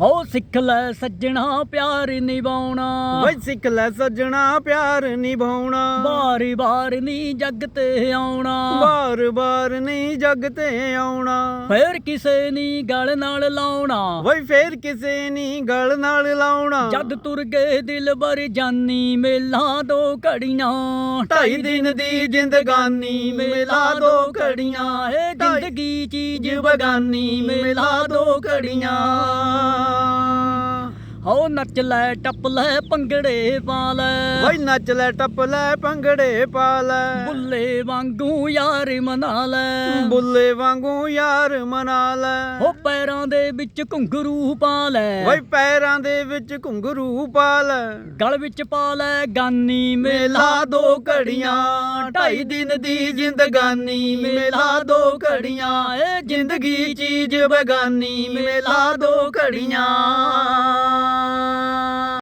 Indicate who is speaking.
Speaker 1: ਹੋ ਸਿੱਖ ਲੈ ਸੱਜਣਾ ਪਿਆਰ ਨਿਭਾਉਣਾ।
Speaker 2: ਵੇ ਸਿੱਖ ਲੈ ਸੱਜਣਾ ਪਿਆਰ ਨਿਭਾਉਣਾ।
Speaker 1: ਬਾਰੀ ਬਾਰ ਨੀ ਜੱਗ ਤੇ ਆਉਣਾ।
Speaker 2: ਬਾਰ ਬਾਰ ਨਹੀਂ ਜੱਗ ਤੇ ਆਉਣਾ।
Speaker 1: ਫੇਰ ਕਿਸੇ ਨੀ ਗਲ ਨਾਲ ਲਾਉਣਾ।
Speaker 2: ਵੇ ਫੇਰ ਕਿਸੇ ਨਹੀਂ ਗਲ ਨਾਲ ਲਾਉਣਾ।
Speaker 1: ਜਦ ਤੁਰ ਗਏ ਦਿਲ ਬਰ ਜਾਨੀ ਮੇਲਾ ਦੋ ਘੜੀਆਂ।
Speaker 2: ਢਾਈ ਦਿਨ ਦੀ ਜ਼ਿੰਦਗਾਨੀ ਮੇਲਾ ਦੋ ਘੜੀਆਂ।
Speaker 1: ਏ ਜ਼ਿੰਦਗੀ ਚੀਜ਼
Speaker 2: ਬਗਾਨੀ ਮੇਲਾ ਦੋ ਘੜੀਆਂ।
Speaker 1: ਹੋ ਨੱਚ ਲੈ ਟੱਪ ਲੈ ਪੰਗੜੇ ਪਾ ਲੈ।
Speaker 2: ਵਈ ਨੱਚ ਲੈ ਟੱਪ ਲੈ ਪੰਗੜੇ ਪਾ ਲੈ।
Speaker 1: ਬੁੱਲੇ ਵਾਂਗੂ ਯਾਰ ਮਨਾ ਲੈ।
Speaker 2: ਬੁੱਲੇ ਵਾਂਗੂ ਯਾਰ ਮਨਾ ਲੈ।
Speaker 1: ਹੋ ਪੈਰਾਂ ਦੇ ਵਿੱਚ ਘੁੰਗਰੂ ਪਾ ਲੈ।
Speaker 2: ਵਈ ਪੈਰਾਂ ਦੇ ਵਿੱਚ ਘੁੰਗਰੂ ਪਾ ਲੈ।
Speaker 1: ਗਲ ਵਿੱਚ ਪਾ ਲੈ ਗਾਨੀ
Speaker 2: ਮੇਲਾ ਦੋ ਘੜੀਆਂ। ਢਾਈ ਦਿਨ ਦੀ ਜ਼ਿੰਦਗਾਨੀ। ਮੇਲਾ ਦੋ ਘੜੀਆਂ ਏ ਜ਼ਿੰਦਗੀ ਚੀਜ਼ ਬਗਾਨੀ। ਮੇਲਾ ਦੋ ਘੜੀਆਂ।